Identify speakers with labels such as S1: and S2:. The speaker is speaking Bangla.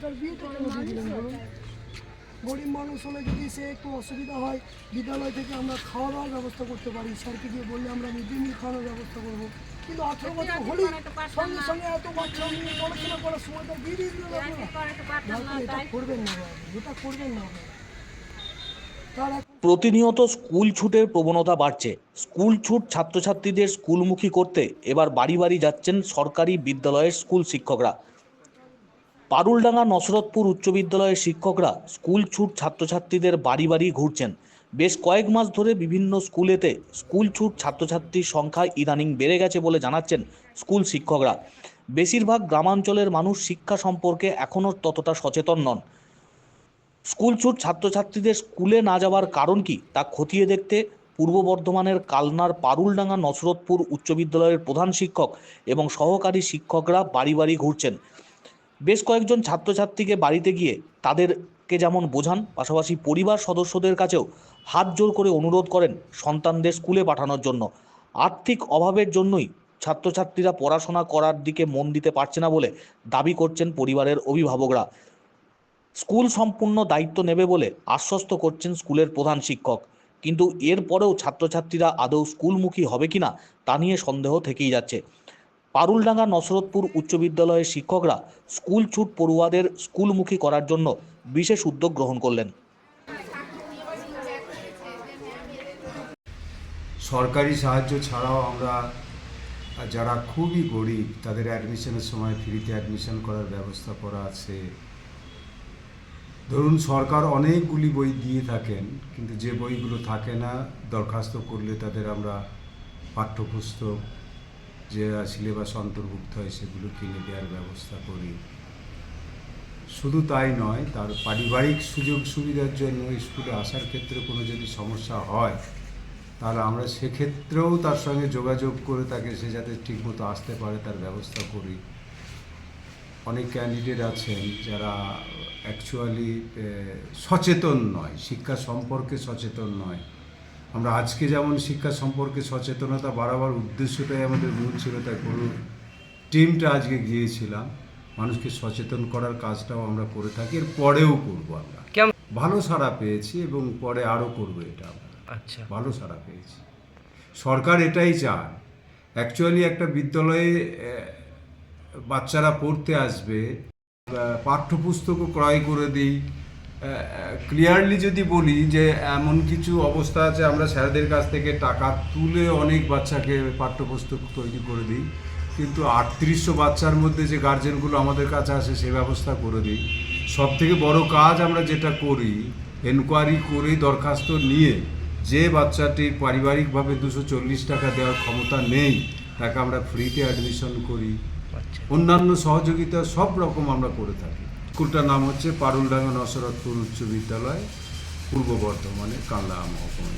S1: তার বিয়েটা দিলেন বলুন। গরিব মানুষ হলে যদি সে একটু অসুবিধা হয় বিদ্যালয় থেকে আমরা খাওয়া দাওয়ার ব্যবস্থা করতে পারি। স্যারকে গিয়ে বললে আমরা মিড ডে মিল খাওয়ানোর ব্যবস্থা করব। কিন্তু আঠেরো বছর হলেই সঙ্গে সঙ্গে এত বাচ্চা নিয়ে পড়াশোনা করার সময়টা দিয়ে দিয়ে দিলেন এটা করবেন না এটা করবেন না তার
S2: প্রতিনিয়ত স্কুল ছুটের প্রবণতা বাড়ছে। স্কুল ছুট ছাত্রছাত্রীদের স্কুলমুখী করতে এবার বাড়ি বাড়ি যাচ্ছেন সরকারি বিদ্যালয়ের স্কুল শিক্ষকরা। পারুলডাঙ্গা নসরতপুর উচ্চ বিদ্যালয়ের শিক্ষকরা স্কুল ছুট ছাত্রছাত্রীদের বাড়ি বাড়ি ঘুরছেন। বেশ কয়েক মাস ধরে বিভিন্ন স্কুলেতে স্কুল ছুট ছাত্রছাত্রীর সংখ্যা ইদানিং বেড়ে গেছে বলে জানাচ্ছেন স্কুল শিক্ষকরা। বেশিরভাগ গ্রামাঞ্চলের মানুষ শিক্ষা সম্পর্কে এখনও ততটা সচেতন নন। স্কুল ছুট ছাত্রছাত্রীদের স্কুলে না যাওয়ার কারণ কি তা খতিয়ে দেখতে পূর্ব বর্ধমানের কালনার পারুলডাঙ্গা নসরতপুর উচ্চ বিদ্যালয়ের প্রধান শিক্ষক এবং সহকারী শিক্ষকরা বাড়ি বাড়ি ঘুরছেন। বেশ কয়েকজন ছাত্রছাত্রীকে বাড়িতে গিয়ে তাদেরকে যেমন বোঝান, পাশাপাশি পরিবার সদস্যদের কাছেও হাত জোর করে অনুরোধ করেন সন্তানদের স্কুলে পাঠানোর জন্য। আর্থিক অভাবের জন্যই ছাত্রছাত্রীরা পড়াশোনা করার দিকে মন দিতে পারছে না বলে দাবি করছেন পরিবারের অভিভাবকরা। স্কুল সম্পূর্ণ দায়িত্ব নেবে বলে আশ্বস্ত করছেন স্কুলের প্রধান শিক্ষক। কিন্তু এরপরেও ছাত্রছাত্রীরা আদৌ স্কুলমুখী হবে কিনা তা নিয়ে সন্দেহ থেকেই যাচ্ছে। পারুলডাঙ্গা নসরতপুর উচ্চ বিদ্যালয়ের শিক্ষকরা স্কুল ছুট পড়ুয়াদের স্কুলমুখী করার জন্য বিশেষ উদ্যোগ গ্রহণ করলেন।
S3: সরকারি সাহায্য ছাড়াও আমরা, যারা খুবই গরিব, তাদের অ্যাডমিশনের সময় ফ্রিতে অ্যাডমিশন করার ব্যবস্থা করা আছে। ধরুন, সরকার অনেকগুলি বই দিয়ে থাকেন, কিন্তু যে বইগুলো থাকে না, দরখাস্ত করলে তাদের আমরা পাঠ্যপুস্তক যে সিলেবাস অন্তর্ভুক্ত হয় সেগুলো কিনে দেওয়ার ব্যবস্থা করি। শুধু তাই নয়, তার পারিবারিক সুযোগ সুবিধার জন্য স্কুলে আসার ক্ষেত্রে কোনো যদি সমস্যা হয়, তাহলে আমরা সেক্ষেত্রেও তার সঙ্গে যোগাযোগ করে তাকে সে যাতে ঠিকমতো আসতে পারে তার ব্যবস্থা করি। অনেক ক্যান্ডিডেট আছেন যারা অ্যাকচুয়ালি সচেতন নয়, শিক্ষা সম্পর্কে সচেতন নয়। আমরা আজকে যেমন শিক্ষা সম্পর্কে সচেতনতা বাড়াবার উদ্দেশ্যটাই আমাদের মূল ছিল তাই পুরো টিমটা আজকে গিয়েছিলাম। মানুষকে সচেতন করার কাজটাও আমরা করে থাকি এর পরেও করব আমরা। ভালো সাড়া পেয়েছি এবং পরে আরও করব এটা
S4: আচ্ছা।
S3: ভালো সাড়া পেয়েছি। সরকার এটাই চায়। অ্যাকচুয়ালি একটা বিদ্যালয়ে বাচ্চারা পড়তে আসবে পাঠ্যপুস্তকও ক্রয় করে দিই ক্লিয়ারলি যদি বলি যে এমন কিছু অবস্থা আছে আমরা স্যারদের কাছ থেকে টাকা তুলে অনেক বাচ্চাকে পাঠ্যপুস্তক তৈরি করে দিই। কিন্তু আটত্রিশশো বাচ্চার মধ্যে যে গার্জেনগুলো আমাদের কাছে আসে সে ব্যবস্থা করে দিই। সব থেকে বড় কাজ আমরা যেটা করি এনকোয়ারি করে দরখাস্ত নিয়ে যে বাচ্চাটির পারিবারিকভাবে দুশো চল্লিশ টাকা দেওয়ার ক্ষমতা নেই তাকে আমরা ফ্রিতে অ্যাডমিশন করি।
S4: আচ্ছা।
S3: অন্যান্য সহযোগিতা সব রকম আমরা করে থাকি। স্কুলটার নাম হচ্ছে পারুলডাঙ্গা নসরতপুর উচ্চ বিদ্যালয় পূর্ব বর্ধমানে কালনা মহকুমা।